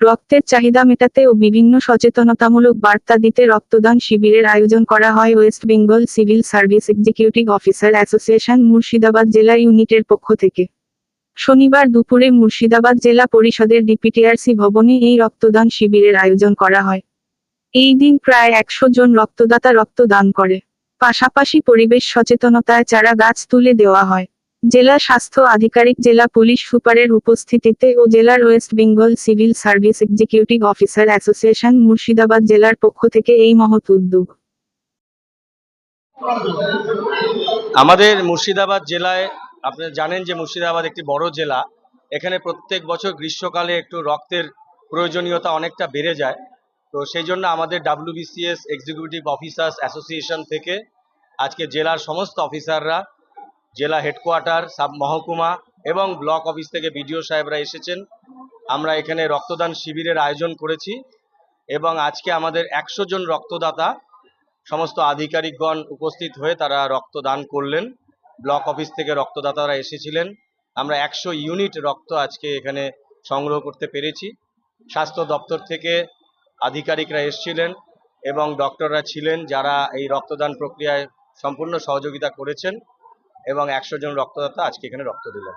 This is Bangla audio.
রক্তের চাহিদা মেটাতে ও বিভিন্ন সচেতনতামূলক বার্তা দিতে রক্তদান শিবিরের আয়োজন করা হয় west Bengal civil service executive officer association Murshidabad জেলা ইউনিটের পক্ষ থেকে। শনিবার দুপুরে মুর্শিদাবাদ জেলা পরিষদের ডিপিটিআরসি ভবনে এই রক্তদান শিবিরের আয়োজন করা হয়। এই দিন প্রায় একশো জন রক্তদাতা রক্তদান করে। পাশাপাশি পরিবেশ সচেতনতায় চারা গাছ তুলে দেওয়া হয়। জেলা স্বাস্থ্য আধিকারিক, জেলা পুলিশ সুপারের উপস্থিতিতে ও জেলার west Bengal civil service executive officer association Murshidabad জেলার পক্ষ থেকে এই মহৎ উদ্যোগ। আমাদের মুর্শিদাবাদ জেলায়, আপনারা জানেন যে মুর্শিদাবাদ একটি বড় জেলা, এখানে প্রত্যেক বছর গ্রীষ্মকালে একটু রক্তের প্রয়োজনীয়তা অনেকটা বেড়ে যায়। তো সেই জন্য আমাদের ডাব্লিউবিসিএস এক্সিকিউটিভ অফিসার্স অ্যাসোসিয়েশন থেকে আজকে জেলার সমস্ত অফিসাররা জেলা হেডকোয়ার্টার, সাব মহকুমা এবং ব্লক অফিস থেকে বিডিও সাহেবরা এসেছেন। আমরা এখানে রক্তদান শিবিরের আয়োজন করেছি এবং আজকে আমাদের একশো জন রক্তদাতা, সমস্ত আধিকারিকগণ উপস্থিত হয়ে তারা রক্তদান করলেন। ব্লক অফিস থেকে রক্তদাতারা এসেছিলেন। আমরা একশো ইউনিট রক্ত আজকে এখানে সংগ্রহ করতে পেরেছি। স্বাস্থ্য দপ্তর থেকে আধিকারিকরা এসেছিলেন এবং ডক্টররা ছিলেন যারা এই রক্তদান প্রক্রিয়ায় সম্পূর্ণ সহযোগিতা করেছেন। এবং একশো জন রক্তদাতা আজকে এখানে রক্ত দিলেন।